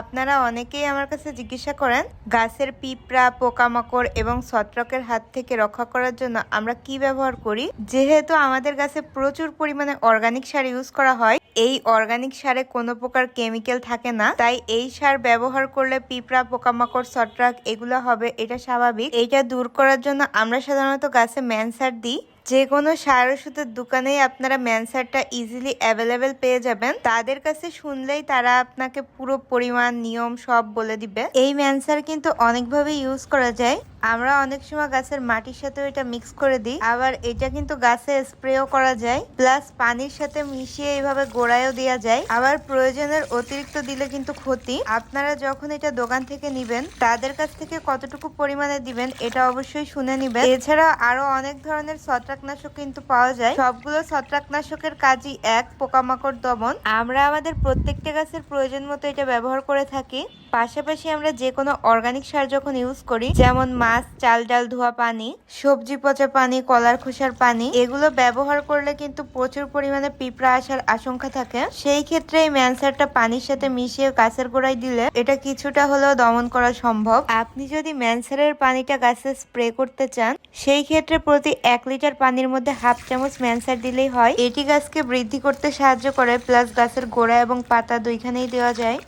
আপনারা অনেকেই আমার কাছে জিজ্ঞাসা করেন, গাছের পিঁপড়া, পোকামাকড় এবং ছত্রাকের হাত থেকে রক্ষা করার জন্য আমরা কি ব্যবহার করি? যেহেতু আমাদের গাছে প্রচুর পরিমাণে অর্গানিক সার ইউজ করা হয়, এই অর্গানিক সারে কোনো প্রকার কেমিক্যাল থাকে না। তাই এই সার ব্যবহার করলে পিঁপড়া, পোকামাকড়, ছত্রাক এগুলো হবে, এটা স্বাভাবিক। এটা দূর করার জন্য আমরা সাধারণত গাছে ম্যান সার দিই। যে কোনো সার ওষুধের দোকানেই আপনারা ম্যানসারটা ইজিলি অ্যাভেলেবেল পেয়ে যাবেন। তাদের কাছে শুনলেই তারা আপনাকে পুরো পরিমাণ, নিয়ম সব বলে দিবে। এই ম্যানসার কিন্তু অনেকভাবে ইউজ করা যায়। আমরা অনেক সময় গাছের মাটির সাথে এটা মিক্স করে দিই। আবার এটা কিন্তু গাছে স্প্রেও করা যায়। প্লাস পানির সাথে মিশিয়ে এইভাবে গোড়ায়ও দেওয়া যায়। আবার প্রয়োজনের অতিরিক্ত দিলে কিন্তু ক্ষতি। আপনারা যখন এটা দোকান থেকে নিবেন, তাদের কাছ থেকে কতটুকু পরিমাণে দিবেন, এটা অবশ্যই শুনে নিবেন। এছাড়া আরও অনেক ধরনের ছত্রাকনাশক কিন্তু পাওয়া যায়। সবগুলো ছত্রাকনাশকের কাজই এক পোকামাকড় দমন। আমরা আমাদের প্রত্যেকটা গাছের প্রয়োজন মতো এটা ব্যবহার করে থাকি। পাশাপাশি আমরা যে কোনো অর্গানিক সার যখন ইউজ করি, যেমন মাছ, চাল, ডাল, ধোয়া পানি, সবজি পচা পানি, কলার খোসার পানি, এগুলো ব্যবহার করলে কিন্তু প্রচুর পরিমাণে পিঁপড়া আসার আশঙ্কা থাকে। সেই ক্ষেত্রে এই ম্যানসারটা পানির সাথে মিশিয়ে গাছের গোড়ায় দিলে এটা কিছুটা হলেও দমন করা সম্ভব। আপনি যদি ম্যানসারের পানিটা গাছে স্প্রে করতে চান, সেই ক্ষেত্রে প্রতি এক লিটার পানির মধ্যে হাফ চামচ ম্যানসার দিলেই হয়। এটি গাছকে বৃদ্ধি করতে সাহায্য করে, প্লাস গাছের গোড়া এবং পাতা দুইখানেই দেওয়া যায়।